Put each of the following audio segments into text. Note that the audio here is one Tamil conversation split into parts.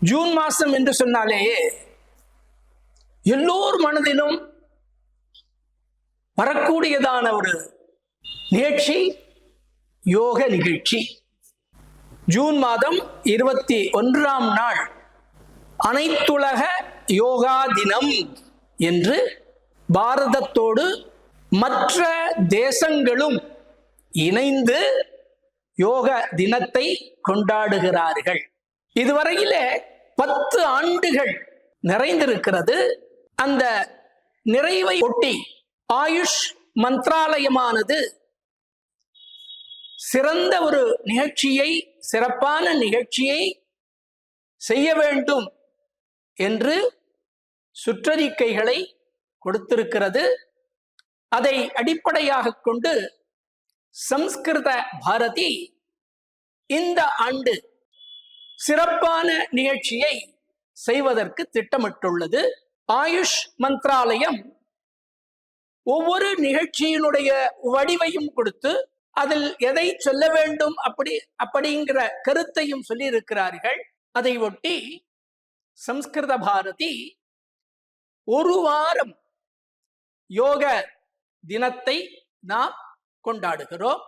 ஜூன் மாதம் என்று சொன்னாலே எல்லோர் மனதிலும் வரக்கூடியதான ஒரு நிகழ்ச்சி யோக நிகழ்ச்சி. ஜூன் மாதம் இருபத்தி ஒன்றாம் நாள். அனைத்துலக யோகா தினம் என்று பாரதத்தோடு மற்ற தேசங்களும் இணைந்து யோக தினத்தை கொண்டாடுகிறார்கள். இதுவரையிலே பத்து ஆண்டுகள் நிறைந்திருக்கிறது. அந்த நிறைவை ஒட்டி ஆயுஷ் மந்த்ராலயமானது சிறந்த ஒரு நிகழ்ச்சியை சிறப்பான நிகழ்ச்சியை செய்ய வேண்டும் என்று சுற்றறிக்கைகளை கொடுத்திருக்கிறது. அதை அடிப்படையாக கொண்டு சம்ஸ்கிருத பாரதி இந்த ஆண்டு சிறப்பான நிகழ்ச்சியை செய்வதற்கு திட்டமிட்டுள்ளது ஆயுஷ் மந்த்ராலயம். ஒவ்வொரு நிகழ்ச்சியினுடைய வடிவையும் கொடுத்து அதில் எதை சொல்ல வேண்டும் அப்படி அப்படிங்கிற கருத்தையும் சொல்லியிருக்கிறார்கள். அதை ஒட்டி சம்ஸ்கிருத பாரதி ஒரு வாரம் யோக தினத்தை நாம் கொண்டாடுகிறோம்.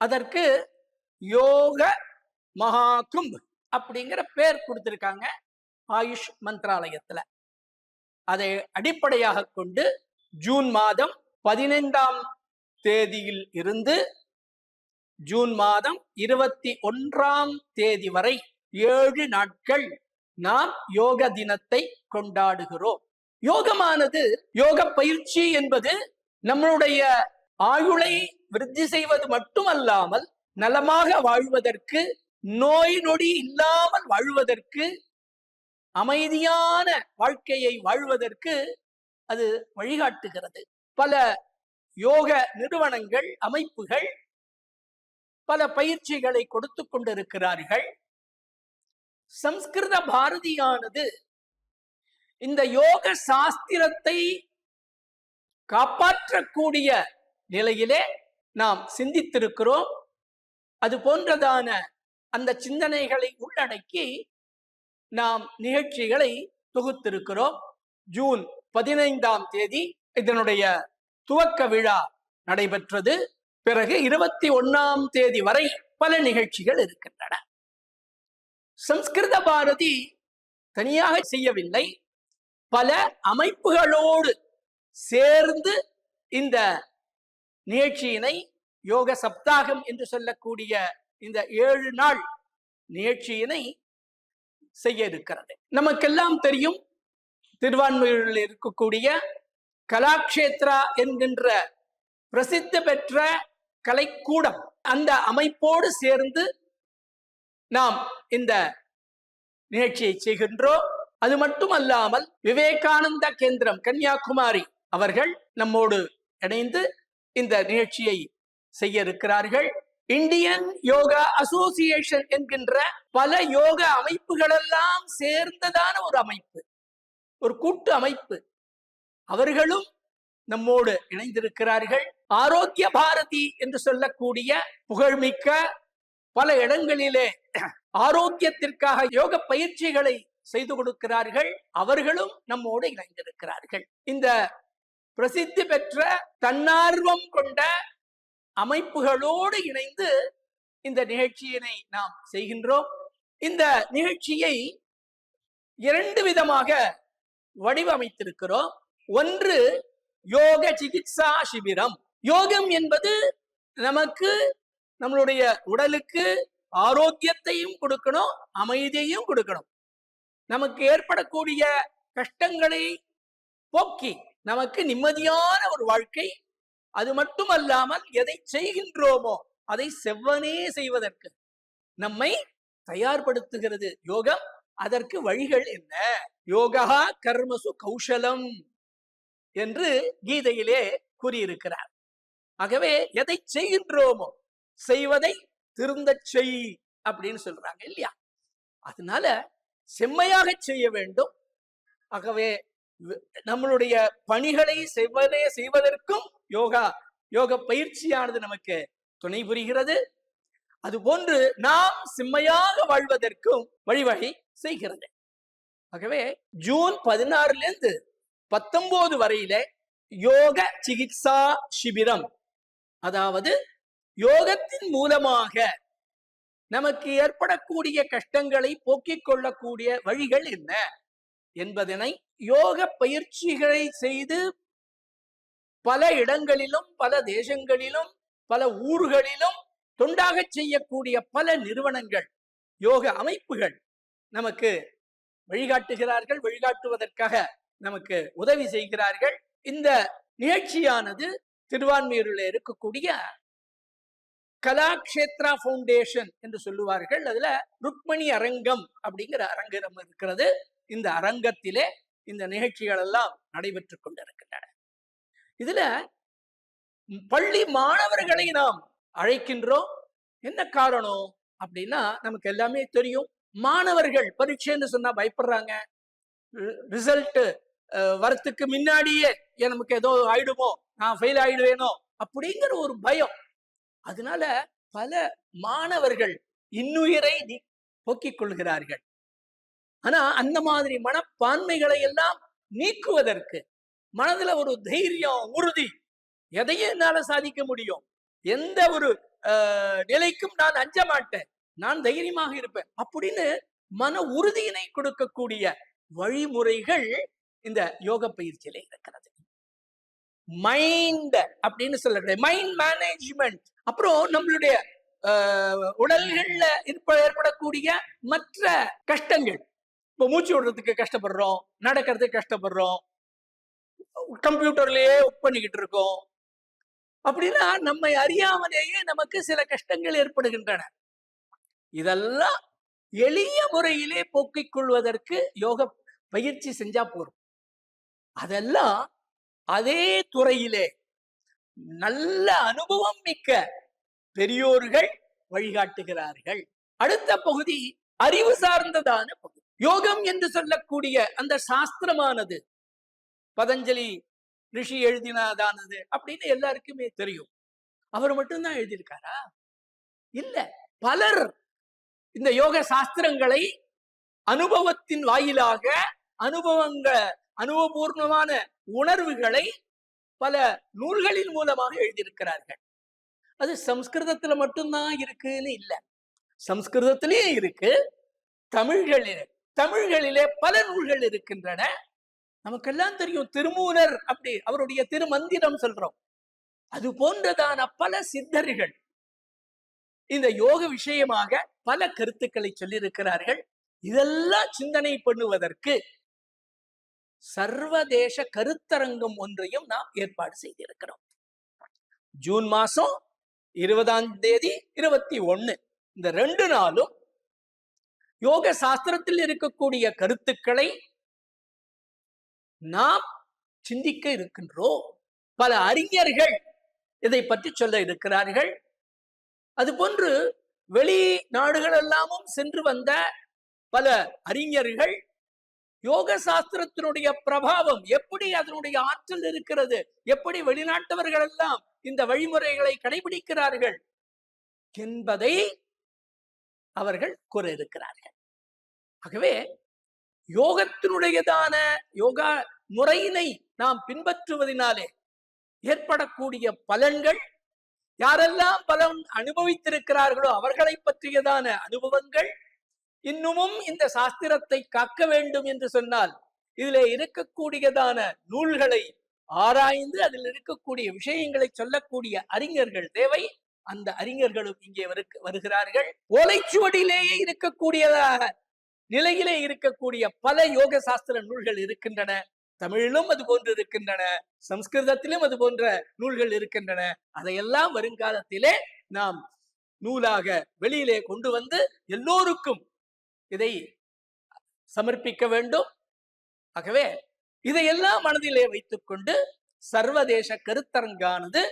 அதற்கு யோக மகா கும்ப் அப்படிங்கிற பேர் கொடுத்திருக்காங்க ஆயுஷ் மந்த்ராலயத்துல. அதை அடிப்படையாக கொண்டு ஜூன் மாதம் பதினைந்தாம் தேதியில் இருந்து ஜூன் மாதம் இருபத்தி ஒன்றாம் தேதி வரை ஏழு நாட்கள் நாம் யோக தினத்தை கொண்டாடுகிறோம். யோகமானது யோக பயிற்சி என்பது நம்மளுடைய ஆயுளை விருத்தி செய்வது மட்டுமல்லாமல் நலமாக வாழ்வதற்கு நோய் நொடி இல்லாமல் வாழ்வதற்கு அமைதியான வாழ்க்கையை வாழ்வதற்கு அது வழிகாட்டுகிறது. பல யோக நிறுவனங்கள் அமைப்புகள் பல பயிற்சிகளை கொடுத்து கொண்டிருக்கிறார்கள். சம்ஸ்கிருத பாரதியானது இந்த யோக சாஸ்திரத்தை காப்பாற்றக்கூடிய நிலையிலே நாம் சிந்தித்திருக்கிறோம். அது போன்றதான அந்த சிந்தனைகளை உள்ளடக்கி நாம் நிகழ்ச்சிகளை தொகுத்திருக்கிறோம். ஜூன் பதினைந்தாம் தேதி இதனுடைய துவக்க விழா நடைபெற்றது. பிறகு இருபத்தி ஒன்னாம் தேதி வரை பல நிகழ்ச்சிகள் இருக்கின்றன. சம்ஸ்கிருத பாரதி தனியாக செய்யவில்லை. பல அமைப்புகளோடு சேர்ந்து இந்த நிகழ்ச்சியினை யோக சப்தாகம் என்று சொல்லக்கூடிய இந்த ஏழு நாள் நிகழ்ச்சியினை செய்ய இருக்கிறது. நமக்கெல்லாம் தெரியும் திருவான்மையூரில் இருக்கக்கூடிய கலாக்ஷேத்ரா என்கின்ற பிரசித்தி பெற்ற கலைக்கூடம் அந்த அமைப்போடு சேர்ந்து நாம் இந்த நிகழ்ச்சியை செய்கின்றோம். அது மட்டுமல்லாமல் விவேகானந்த கேந்திரம் கன்னியாகுமரி அவர்கள் நம்மோடு இணைந்து இந்த நிகழ்ச்சியை செய்ய இருக்கிறார்கள். இந்தியன் யோகா அசோசியேஷன் என்கின்ற பல யோக அமைப்புகளெல்லாம் சேர்ந்ததான ஒரு அமைப்பு. ஒரு கூட்டு அமைப்பு. அவர்களும் நம்மோடு இணைந்திருக்கிறார்கள். ஆரோக்கிய பாரதி என்று சொல்லக்கூடிய புகழ்மிக்க பல இடங்களிலே ஆரோக்கியத்திற்காக யோக பயிற்சிகளை செய்து கொடுக்கிறார்கள். அவர்களும் நம்மோடு இணைந்திருக்கிறார்கள். இந்த பிரசித்தி பெற்ற தன்னார்வம் கொண்ட அமைப்புகளோடு இணைந்து இந்த நிகழ்ச்சியினை நாம் செய்கின்றோம். இந்த நிகழ்ச்சியை இரண்டு விதமாக வடிவமைத்திருக்கிறோம். ஒன்று யோக சிகிச்சா சிபிரம். யோகம் என்பது நமக்கு நம்மளுடைய உடலுக்கு ஆரோக்கியத்தையும் கொடுக்கணும் அமைதியையும் கொடுக்கணும். நமக்கு ஏற்படக்கூடிய கஷ்டங்களை போக்கி நமக்கு நிம்மதியான ஒரு வாழ்க்கை அது மட்டுமல்லாமல் எதை செய்கின்றோமோ அதை செவ்வனே செய்வதற்கு. நம்மை தயார்படுத்துகிறது யோகம். அதற்கு வழிகள் என்ன? யோகா கர்மசு கௌசலம் என்று கீதையிலே கூறியிருக்கிறார். ஆகவே எதை செய்கின்றோமோ செய்வதை திருந்தச் செய் அப்படின்னு சொல்றாங்க இல்லையா? அதனால செம்மையாக செய்ய வேண்டும். ஆகவே நம்மளுடைய பணிகளை செய்வதே செய்வதற்கும் யோகா யோக பயிற்சியானது நமக்கு துணை புரிகிறது. அதுபோன்று நாம் செம்மையாக வாழ்வதற்கும் வழிவகை செய்கிறது. ஆகவே ஜூன் பதினாறுல இருந்து பத்தொன்பது வரையில யோக சிகிச்சா சிபிரம் அதாவது யோகத்தின் மூலமாக நமக்கு ஏற்படக்கூடிய கஷ்டங்களை போக்கிக் கொள்ளக்கூடிய வழிகள் என்ன? என்பதனை யோக பயிற்சிகளை செய்து பல இடங்களிலும் பல தேசங்களிலும் பல ஊர்களிலும் தொண்டாக செய்யக்கூடிய பல நிறுவனங்கள் யோக அமைப்புகள் நமக்கு வழிகாட்டுகிறார்கள் வழிகாட்டுவதற்காக நமக்கு உதவி செய்கிறார்கள். இந்த நிகழ்ச்சியானது திருவான்மையூரில் இருக்கக்கூடிய கலாக்ஷேத்ரா ஃபவுண்டேஷன் என்று சொல்லுவார்கள். அதுல ருக்மணி அரங்கம் அப்படிங்கிற அரங்கம் இருக்கிறது. இந்த அரங்கத்திலே இந்த நிகழ்ச்சிகள் எல்லாம் நடைபெற்று கொண்டிருக்கின்றன. இதுல பள்ளி மாணவர்களை நாம் அழைக்கின்றோம். என்ன காரணம்? அப்படின்னா நமக்கு எல்லாமே தெரியும். மாணவர்கள் பரீட்சைன்னு சொன்னா பயப்படுறாங்க. ரிசல்ட் வரத்துக்கு முன்னாடியே நமக்கு ஏதோ ஆயிடுமோ? நான் ஃபெயில் ஆயிடுவேனோ? அப்படிங்கிற ஒரு பயம். அதனால பல மாணவர்கள் இன்னுயிரை போக்கிக் கொள்கிறார்கள். ஆனா அந்த மாதிரி மனப்பான்மைகளை எல்லாம் நீக்குவதற்கு மனதுல ஒரு தைரியம் உறுதி எதையும் என்னால சாதிக்க முடியும்? எந்த ஒரு அஹ், நிலைக்கும் நான் அஞ்ச மாட்டேன். நான் தைரியமாக இருப்பேன். அப்படின்னு மன உறுதியினை கொடுக்கக்கூடிய வழிமுறைகள் இந்த யோக பயிற்சியில இருக்கிறது. மைண்ட் அப்படின்னு சொல்லக்கூடிய மைண்ட் மேனேஜ்மெண்ட் அப்புறம் நம்மளுடைய அஹ், உடல்கள்ல இருப்ப ஏற்படக்கூடிய மற்ற கஷ்டங்கள். இப்போ மூச்சு விடுறதுக்கு கஷ்டப்படுறோம் நடக்கிறதுக்கு கஷ்டப்படுறோம் கம்ப்யூட்டர்லயே ஒர்க் பண்ணிக்கிட்டு இருக்கோம். அப்படின்னா நம்மை அறியாமலேயே நமக்கு சில கஷ்டங்கள் ஏற்படுகின்றன. இதெல்லாம் எளிய முறையிலே போக்கிக் கொள்வதற்கு யோக பயிற்சி செஞ்சா போதும். அதெல்லாம் அதே துறையிலே நல்ல அனுபவம் மிக்க பெரியோர்கள் வழிகாட்டுகிறார்கள். அடுத்த பகுதி அறிவு சார்ந்ததான பகுதி. யோகம் என்று சொல்லக்கூடிய அந்த சாஸ்திரமானது. பதஞ்சலி ரிஷி எழுதினதானது அப்படின்னு எல்லாருக்குமே தெரியும். அவர் மட்டும்தான் எழுதியிருக்காரா? இல்ல. பலர் இந்த யோக சாஸ்திரங்களை அனுபவத்தின் வாயிலாக அனுபவங்க அனுபவபூர்வமான உணர்வுகளை பல நூல்களின் மூலமாக எழுதியிருக்கிறார்கள். அது சம்ஸ்கிருதத்துல மட்டும்தான் இருக்குன்னு இல்லை. சம்ஸ்கிருதத்திலேயே இருக்கு. தமிழ்களிலே தமிழ்களிலே பல நூல்கள் இருக்கின்றன. நமக்கெல்லாம் தெரியும் திருமூலர் அப்படி அவருடைய திருமந்திரம் சொல்றோம். அது போன்றதான பல சித்தர்கள். இந்த யோக விஷயமாக பல கருத்துக்களை சொல்லியிருக்கிறார்கள். இதெல்லாம் சிந்தனை பண்ணுவதற்கு சர்வதேச கருத்தரங்கம் ஒன்றையும் நாம் ஏற்பாடு செய்திருக்கிறோம். ஜூன் மாசம் இருபதாம் தேதி இருபத்தி ஒண்ணு இந்த ரெண்டு நாளும் யோக சாஸ்திரத்தில் இருக்கக்கூடிய கருத்துக்களை நாம் சிந்திக்க இருக்கின்றோம். பல அறிஞர்கள் இதை பற்றி சொல்ல இருக்கிறார்கள். அதுபோன்று வெளி நாடுகள் எல்லாமும் சென்று வந்த பல அறிஞர்கள் யோக சாஸ்திரத்தினுடைய பிரபாவம் எப்படி அதனுடைய ஆற்றல் இருக்கிறது? எப்படி வெளிநாட்டவர்கள் எல்லாம் இந்த வழிமுறைகளை கடைபிடிக்கிறார்கள்? என்பதை அவர்கள் கூற இருக்கிறார்கள். ஆகவே யோகத்தினுடையதான யோகா முறையினை நாம் பின்பற்றுவதனாலே ஏற்படக்கூடிய பலன்கள் யாரெல்லாம் பலன் அனுபவித்திருக்கிறார்களோ அவர்களை பற்றியதான அனுபவங்கள் இன்னமும் இந்த சாஸ்திரத்தை காக்க வேண்டும் என்று சொன்னால் இதிலே இருக்கக்கூடியதான நூல்களை ஆராய்ந்து அதில் இருக்கக்கூடிய விஷயங்களை சொல்லக்கூடிய அறிஞர்கள் தேவை. அந்த அறிஞர்களும் இங்கே வருகிறார்கள். ஓலைச்சுவடியிலேயே இருக்கக்கூடியதாக நிலையிலே இருக்கக்கூடிய பல யோக சாஸ்திர நூல்கள் இருக்கின்றன. தமிழிலும் அது போன்று இருக்கின்றன. சம்ஸ்கிருதத்திலும் அது போன்ற நூல்கள் இருக்கின்றன. அதையெல்லாம் வருங்காலத்திலே நாம் நூலாக வெளியிலே கொண்டு வந்து எல்லோருக்கும் இதை சமர்ப்பிக்க வேண்டும். ஆகவே இதையெல்லாம் மனதிலே வைத்துக்கொண்டு சர்வதேச கருத்தரங்கானது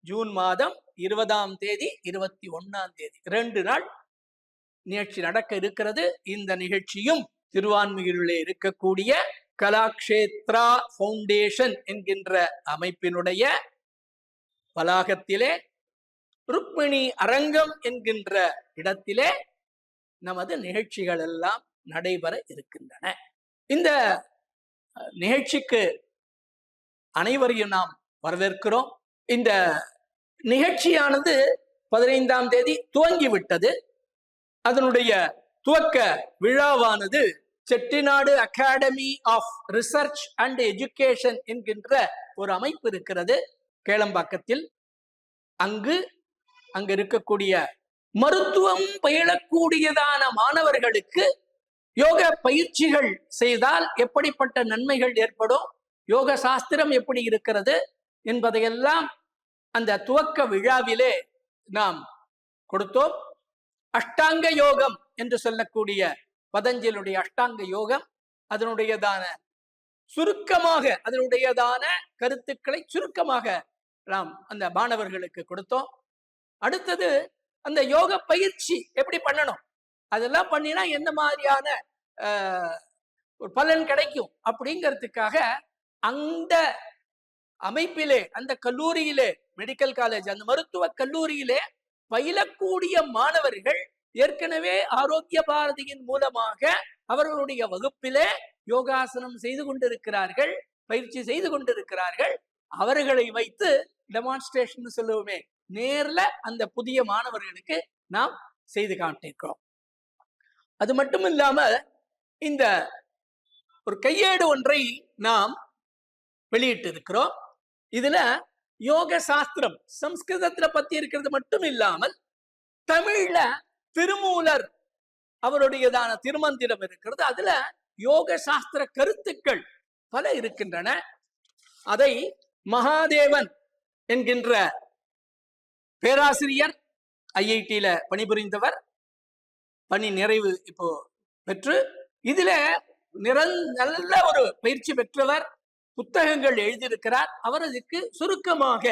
ஜூன் மாதம் இருபதாம் தேதி இருபத்தி ஒன்னாம் தேதி. ரெண்டு நாள் நிகழ்ச்சி நடக்க இருக்கிறது. இந்த நிகழ்ச்சியும் திருவான்மையூரிலே இருக்கக்கூடிய கலாக்ஷேத்ரா ஃபவுண்டேஷன் என்கின்ற அமைப்பினுடைய வளாகத்திலே ருக்மிணி அரங்கம் என்கின்ற இடத்திலே நமது நிகழ்ச்சிகள் எல்லாம் நடைபெற இருக்கின்றன. இந்த நிகழ்ச்சிக்கு அனைவரையும் நாம் வரவேற்கிறோம். இந்த நிகழ்ச்சியானது பதினைந்தாம் தேதி துவங்கிவிட்டது. அதனுடைய துவக்க விழாவானது Chettinad academy of research and education என்கின்ற ஒரு அமைப்பு இருக்கிறது கேளம்பாக்கத்தில். அங்கு அங்கு இருக்கக்கூடிய மருத்துவம் பயிலக்கூடியதான மாணவர்களுக்கு யோக பயிற்சிகள் செய்தால் எப்படிப்பட்ட நன்மைகள் ஏற்படும்? யோக சாஸ்திரம் எப்படி இருக்கிறது? என்பதையெல்லாம் அந்த துவக்க விழாவிலே நாம் கொடுத்தோம். அஷ்டாங்க யோகம் என்று சொல்லக்கூடிய பதஞ்சலுடைய அஷ்டாங்க யோகம் அதனுடையதான சுருக்கமாக அதனுடையதான கருத்துக்களை சுருக்கமாக நாம் அந்த மாணவர்களுக்கு கொடுத்தோம். அடுத்தது அந்த யோக பயிற்சி எப்படி பண்ணணும்? அதெல்லாம் பண்ணினா என்ன மாதிரியான ஆஹ், ஒரு பலன் கிடைக்கும் அப்படிங்கிறதுக்காக அந்த அமைப்பிலே அந்த கல்லூரியிலே மெடிக்கல் காலேஜ் அந்த மருத்துவ கல்லூரியிலே பயிலக்கூடிய மாணவர்கள் ஏற்கனவே ஆரோக்கிய பாரதியின் மூலமாக அவர்களுடைய வகுப்பிலே யோகாசனம் செய்து கொண்டிருக்கிறார்கள் பயிற்சி செய்து கொண்டிருக்கிறார்கள். அவர்களை வைத்து டெமான்ஸ்ட்ரேஷன் சொல்லுவோமே நேர்ல அந்த புதிய மாணவர்களுக்கு நாம் செய்து காட்டியிருக்கிறோம் அது மட்டும் இல்லாம இந்த ஒரு கையேடு ஒன்றை நாம் வெளியிட்டு இருக்கிறோம் இதுல யோக சாஸ்திரம் சம்ஸ்கிருதத்துல பத்தி இருக்கிறது மட்டும் இல்லாமல் தமிழ்ல திருமூலர் அவருடையதான திருமந்திரம் இருக்கிறது. அதுல யோக சாஸ்திர கருத்துக்கள் பல இருக்கின்றன. அதை மகாதேவன் என்கின்ற பேராசிரியர் ஐஐடியில பணிபுரிந்தவர் பணி நிறைவு இப்போ பெற்று இதுல நிரல் நல்ல ஒரு பயிற்சி பெற்றவர் புத்தகங்கள் எழுதியிருக்கிறார். அவர் அதுக்கு சுருக்கமாக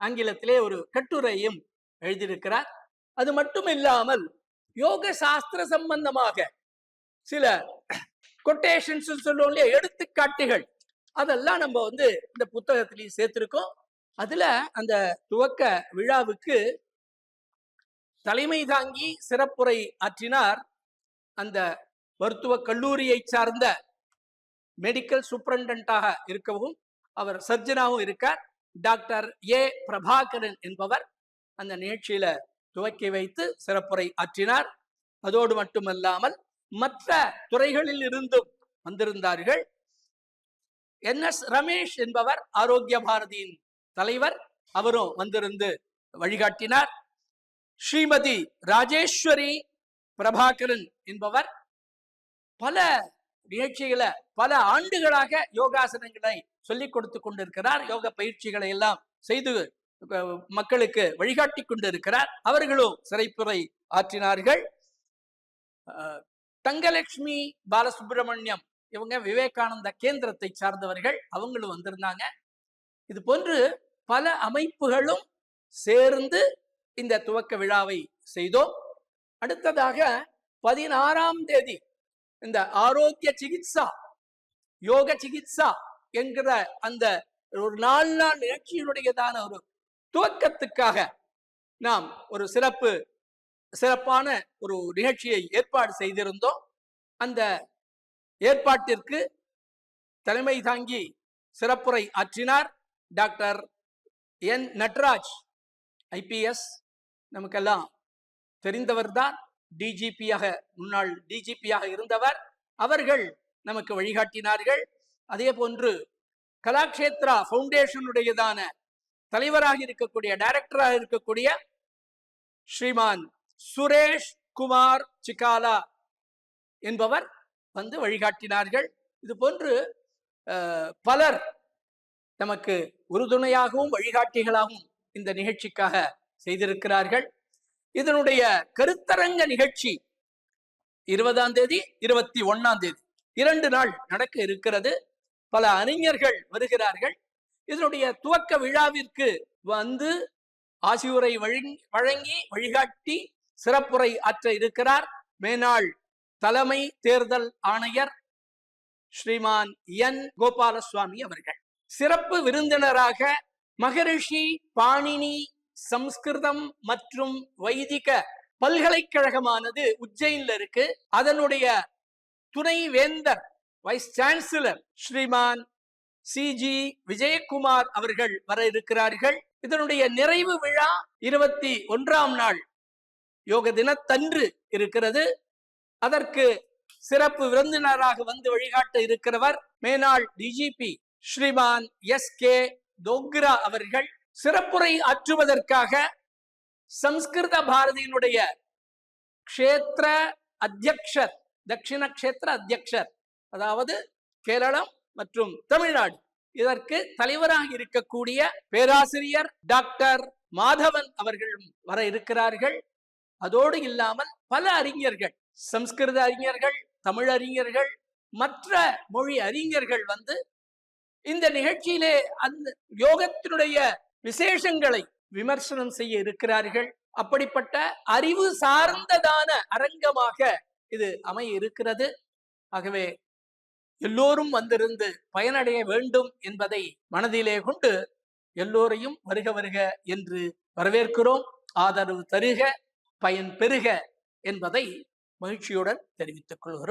ஆங்கிலத்திலே ஒரு கட்டுரையும் எழுதியிருக்கிறார். அது மட்டும் இல்லாமல் யோக சாஸ்திர சம்பந்தமாக சில கொட்டேஷன்ஸ் சொல்லுவோம் இல்லையா எடுத்துக்காட்டுகள். அதெல்லாம் நம்ம வந்து இந்த புத்தகத்திலையும் சேர்த்திருக்கோம். அதுல அந்த துவக்க விழாவுக்கு தலைமை தாங்கி சிறப்புரை ஆற்றினார் அந்த மருத்துவ கல்லூரியை சார்ந்த மெடிக்கல் சூப்பரண்டாக இருக்கவும் அவர் சர்ஜனாகவும் இருக்கார். Doctor A. பிரபாகரன் என்பவர் அந்த நிகழ்ச்சியில துவக்கி வைத்து சிறப்புரை ஆற்றினார். அதோடு மட்டுமல்லாமல் மற்ற துறைகளில் இருந்தும் வந்திருந்தார்கள். என். எஸ். ரமேஷ் என்பவர் ஆரோக்கிய பாரதியின் தலைவர். அவரும் வந்திருந்து வழிகாட்டினார். ஸ்ரீமதி ராஜேஸ்வரி பிரபாகரன் என்பவர். பல நிகழ்ச்சிகளை பல ஆண்டுகளாக யோகாசனங்களை சொல்லிக் கொடுத்து கொண்டிருக்கிறார். யோக பயிற்சிகளை எல்லாம் செய்து மக்களுக்கு வழிகாட்டி கொண்டிருக்கிறார். அவர்களும் சிறைப்புரை ஆற்றினார்கள். தங்கலட்சுமி பாலசுப்பிரமணியம் இவங்க விவேகானந்த கேந்திரத்தை சார்ந்தவர்கள். அவங்களும் வந்திருந்தாங்க. இது போன்று பல அமைப்புகளும் சேர்ந்து இந்த துவக்க விழாவை செய்தோம். அடுத்ததாக பதினாறாம் தேதி இந்த ஆரோக்கிய சிகிச்சா யோக சிகிச்சா என்கிற அந்த ஒரு நாலு நாள் நிகழ்ச்சியினுடையதான ஒரு துவக்கத்துக்காக நாம் ஒரு சிறப்பு சிறப்பான ஒரு நிகழ்ச்சியை ஏற்பாடு செய்திருந்தோம். அந்த ஏற்பாட்டிற்கு தலைமை தாங்கி சிறப்புரை ஆற்றினார் டாக்டர் என் நட்ராஜ் ஐபிஎஸ் நமக்கெல்லாம் தெரிந்தவர்தான். டிஜிபியாக முன்னாள் டிஜிபியாக இருந்தவர் அவர்கள் நமக்கு வழிகாட்டினார்கள். அதே போன்று கலாக்ஷேத்ரா ஃபவுண்டேஷனுடையதான தலைவராக இருக்கக்கூடிய டைரக்டராக இருக்கக்கூடிய ஸ்ரீமான் சுரேஷ் குமார் சிகாலா என்பவர் வந்து வழிகாட்டினார்கள். இது போன்று பலர் நமக்கு உறுதுணையாகவும் வழிகாட்டிகளாகவும் இந்த நிகழ்ச்சிக்காக செய்திருக்கிறார்கள். இதனுடைய கருத்தரங்க நிகழ்ச்சி இருபதாம் தேதி இருபத்தி ஒண்ணாம் தேதி. இரண்டு நாள் நடக்க இருக்கிறது. பல அறிஞர்கள் வருகிறார்கள். இதனுடைய துவக்க விழாவிற்கு வந்து ஆசியுரை வழங்கி வழங்கி வழிகாட்டி சிறப்புரை ஆற்ற இருக்கிறார். மேனாள் தலைமை தேர்தல் ஆணையர் ஸ்ரீமான் என். கோபாலசுவாமி அவர்கள். சிறப்பு விருந்தினராக மகரிஷி பாணினி சம்ஸ்கிருதம் மற்றும் வைதிக பல்கலைக்கழகமானது உஜ்ஜைன்ல இருக்கு. அதனுடைய துணை வேந்தர் vice chancellor Shriman C G Vijayakumar அவர்கள் வர இருக்கிறார்கள். இதனுடைய நிறைவு விழா இருபத்தி ஒன்றாம் நாள் யோக தினத்தன்று இருக்கிறது. அதற்கு சிறப்பு விருந்தினராக வந்து வழிகாட்ட இருக்கிறவர் மேனாள் DGP Shriman S K Dogra அவர்கள். சிறப்புரை ஆற்றுவதற்காக சம்ஸ்கிருத பாரதியினுடைய க்ஷேத்திர அத்தியக்ஷர் தட்சிண க்ஷேத்திர அத்தியக்ஷர் அதாவது கேரளம் மற்றும் தமிழ்நாடு. இதற்கு தலைவராக இருக்கக்கூடிய பேராசிரியர் டாக்டர் மாதவன் அவர்களும் வர இருக்கிறார்கள். அதோடு இல்லாமல் பல அறிஞர்கள் சம்ஸ்கிருத அறிஞர்கள் தமிழ் அறிஞர்கள் மற்ற மொழி அறிஞர்கள் வந்து இந்த நிகழ்ச்சியிலே அந்த யோகத்தினுடைய விசேஷங்களை விமர்சனம் செய்ய இருக்கிறார்கள். அப்படிப்பட்ட அறிவு சார்ந்ததான அரங்கமாக இது அமைய இருக்கிறது. ஆகவே எல்லோரும் வந்திருந்து பயனடைய வேண்டும் என்பதை மனதிலே கொண்டு எல்லோரையும் வருக வருக என்று வரவேற்கிறோம். ஆதரவு தருக பயன் பெறுக என்பதை மகிழ்ச்சியுடன் தெரிவித்துக் கொள்கிறோம்.